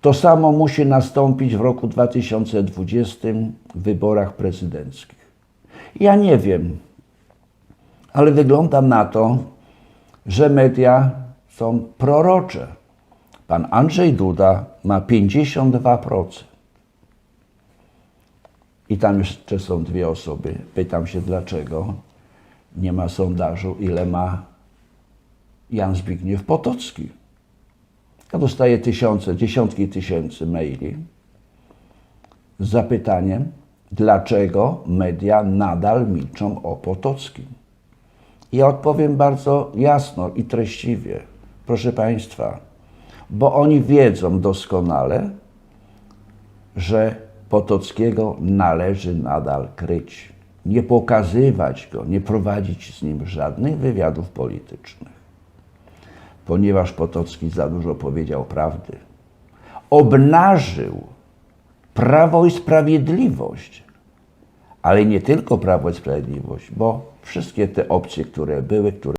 To samo musi nastąpić w roku 2020 w wyborach prezydenckich. Ja nie wiem, ale wygląda na to, że media są prorocze. Pan Andrzej Duda ma 52%. I tam jeszcze są dwie osoby. Pytam się dlaczego nie ma sondażu, ile ma Jan Zbigniew Potocki. Ja dostaję tysiące, dziesiątki tysięcy maili z zapytaniem, dlaczego media nadal milczą o Potockim. Ja odpowiem bardzo jasno i treściwie. Proszę Państwa, bo oni wiedzą doskonale, że Potockiego należy nadal kryć, nie pokazywać go, nie prowadzić z nim żadnych wywiadów politycznych, ponieważ Potocki za dużo powiedział prawdy. Obnażył prawo i sprawiedliwość, ale nie tylko prawo i sprawiedliwość, bo wszystkie te opcje, które były, które